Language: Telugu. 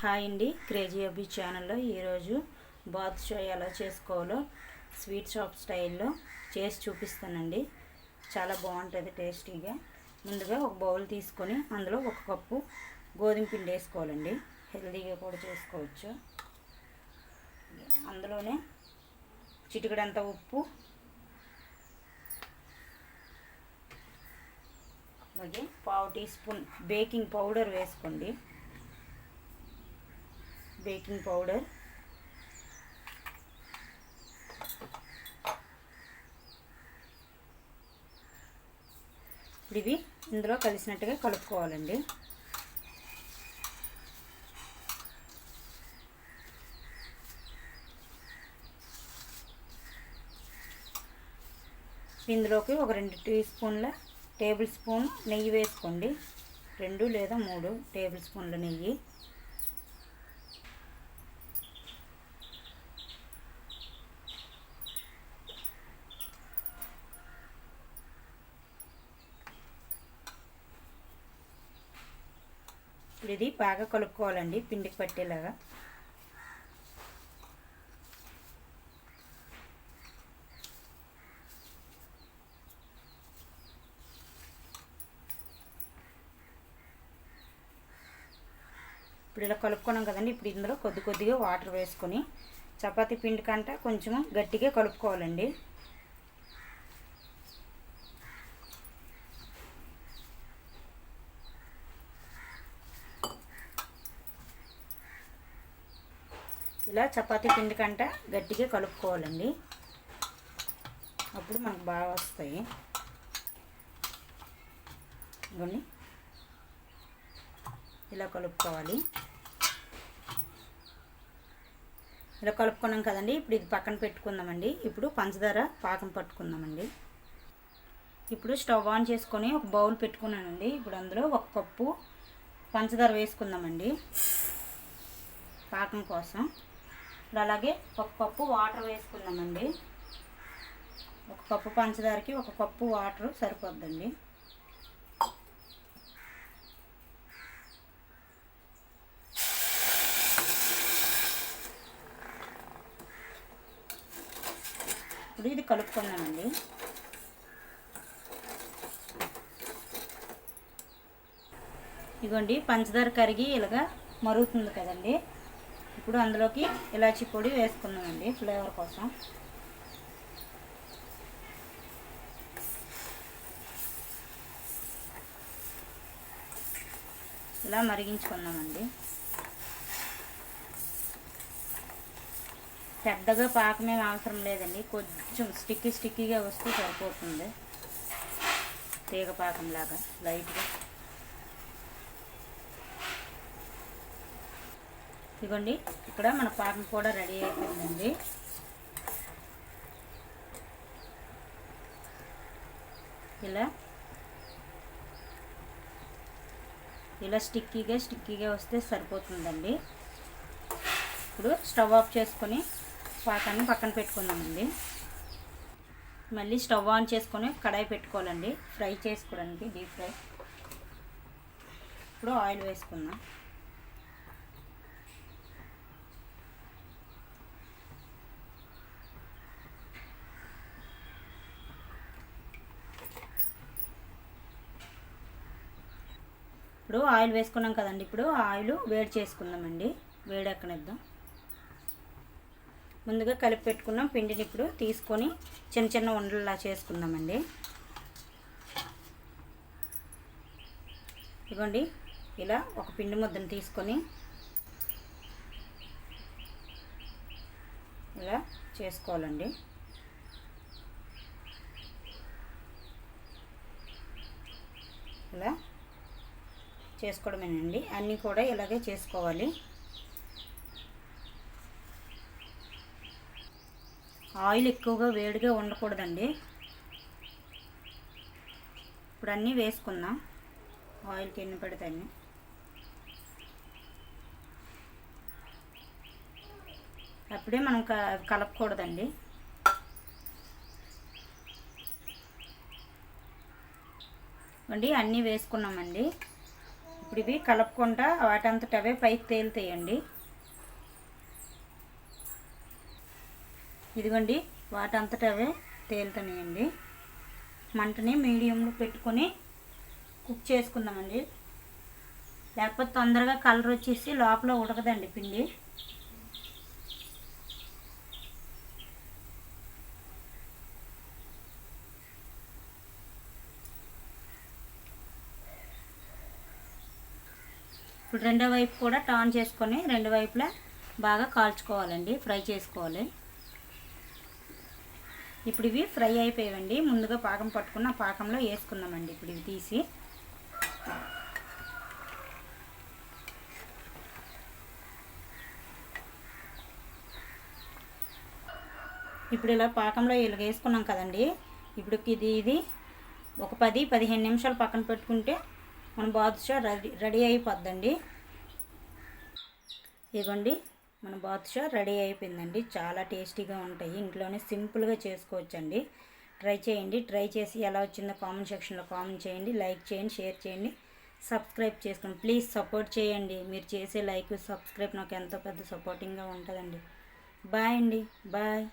హాయ్ అండి. క్రేజీ అబ్బి ఛానల్లో ఈరోజు బాత్ షో ఎలా చేసుకోవాలో స్వీట్ షాప్ స్టైల్లో చేసి చూపిస్తానండి. చాలా బాగుంటుంది టేస్టీగా. ముందుగా ఒక బౌల్ తీసుకొని అందులో ఒక కప్పు గోధుమ పిండి వేసుకోవాలండి. హెల్తీగా కూడా చేసుకోవచ్చు. అందులోనే చిటికడంత ఉప్పు అలాగే పావు టీ స్పూన్ బేకింగ్ పౌడర్ వేసుకోండి. Baking powder. ఇప్పుడు ఇవి ఇందులో కలిసినట్టుగా కలుపుకోవాలండి. ఇందులోకి ఒక రెండు టీ స్పూన్ల టేబుల్ స్పూన్ నెయ్యి వేసుకోండి. రెండు లేదా మూడు టేబుల్ స్పూన్ల నెయ్యి. ఇప్పుడు ఇది బాగా కలుపుకోవాలండి పిండికి పట్టేలాగా. ఇప్పుడు ఇలా కలుపుకున్నాం కదండి ఇప్పుడు ఇందులో కొద్ది కొద్దిగా వాటర్ వేసుకొని చపాతీ పిండి కంట కొంచెం గట్టిగా కలుపుకోవాలండి. ఇలా చపాతీ పిండి కంట గట్టిగా కలుపుకోవాలండి. అప్పుడు మనకు బాగా వస్తాయి. ఇవన్నీ ఇలా కలుపుకోవాలి. ఇలా కలుపుకున్నాం కదండి ఇప్పుడు ఇది పక్కన పెట్టుకుందామండి. ఇప్పుడు పంచదార పాకం పట్టుకుందామండి. ఇప్పుడు స్టవ్ ఆన్ చేసుకొని ఒక బౌల్ పెట్టుకున్నానండి. ఇప్పుడు అందులో ఒక కప్పు పంచదార వేసుకుందామండి. పాకం కోసం. ఇప్పుడు అలాగే ఒక కప్పు వాటర్ వేసుకున్నామండి ఒక కప్పు పంచదారకి ఒక కప్పు వాటర్ సరిపోద్దండి. ఇప్పుడు ఇది కలుపుకున్నానండి ఇదిగోండి పంచదార కరిగి ఇలాగా మరుగుతుంది కదండి. ఇప్పుడు అందులోకి ఇలాచీ పొడి వేసుకుందామండి ఫ్లేవర్ కోసం. ఇలా మరిగించుకుందామండి. పెద్దగా పాకమేం అవసరం లేదండి కొంచెం స్టిక్కీ స్టిక్కీగా వస్తే సరిపోతుంది. తీగ పాకంలాగా లైట్గా. ఇదిగోండి ఇక్కడ మన పాకం కూడా రెడీ అయిపోయిందండి. ఇలా. ఇలా స్టిక్కీగా స్టిక్కీగా వస్తే సరిపోతుందండి. ఇప్పుడు స్టవ్ ఆఫ్ చేసుకొని పాకాన్ని పక్కన పెట్టుకుందామండి. మళ్ళీ స్టవ్ ఆన్ చేసుకొని కడాయి పెట్టుకోవాలండి. ఫ్రై చేసుకోవడానికి డీప్ ఫ్రై. ఇప్పుడు ఆయిల్ వేసుకుందాం. ఇప్పుడు ఆయిల్ వేసుకున్నాం కదండి. ఇప్పుడు ఆయిల్ వేడి చేసుకుందామండి. వేడి ఎక్కనిద్దాం. ముందుగా కలిపి పెట్టుకున్నాం. పిండిని ఇప్పుడు తీసుకొని చిన్న చిన్న ఉండలా చేసుకుందామండి. ఇవ్వండి ఇలా ఒక పిండి ముద్దను తీసుకొని ఇలా చేసుకోవాలండి. ఇలా చేసుకోవడమేనండి. అన్నీ కూడా ఇలాగే చేసుకోవాలి. ఆయిల్ ఎక్కువగా వేడిగా ఉండకూడదండి. ఇప్పుడు అన్నీ వేసుకుందాం. ఆయిల్కి ఎన్ని పడితే అప్పుడే మనం క కలపకూడదండి. అండి అన్నీ వేసుకున్నామండి. ఇప్పుడు ఇవి కలపకుండా వాటంతట అవే పైకి తేలితేయండి. ఇదిగోండి వాటంతట అవే తేలుతున్నాయండి. మంటని మీడియంలో పెట్టుకొని కుక్ చేసుకుందామండి. లేకపోతే తొందరగా కలర్ వచ్చేసి లోపల ఉడకదండి పిండి. ఇప్పుడు రెండో వైపు కూడా టర్న్ చేసుకొని రెండు వైపులా బాగా కాల్చుకోవాలండి ఫ్రై చేసుకోవాలి. ఇప్పుడు ఇవి ఫ్రై అయిపోయాయండి. ముందుగా పాకం పట్టుకున్న పాకంలో వేసుకుందామండి. ఇప్పుడు ఇవి తీసి ఇప్పుడు ఇలా పాకంలో ఇలా వేసుకున్నాం కదండి. ఇప్పుడు ఇది ఇది ఒక పది పదిహేను నిమిషాలు పక్కన పెట్టుకుంటే మన బాదుషా రెడీ రెడీ అయిపోద్దండి. ఇదిగోండి మన బాదుషా రెడీ అయిపోయిందండి. చాలా టేస్టీగా ఉంటాయి. ఇంట్లోనే సింపుల్గా చేసుకోవచ్చండి. ట్రై చేయండి. ట్రై చేసి ఎలా వచ్చిందో కామెంట్ సెక్షన్లో కామెంట్ చేయండి. లైక్ చేయండి షేర్ చేయండి. సబ్స్క్రైబ్ చేసుకోండి ప్లీజ్ సపోర్ట్ చేయండి. మీరు చేసే లైక్ సబ్స్క్రైబ్ నాకు ఎంతో పెద్ద సపోర్టింగ్గా ఉంటుందండి. బాయ్ అండి. బాయ్.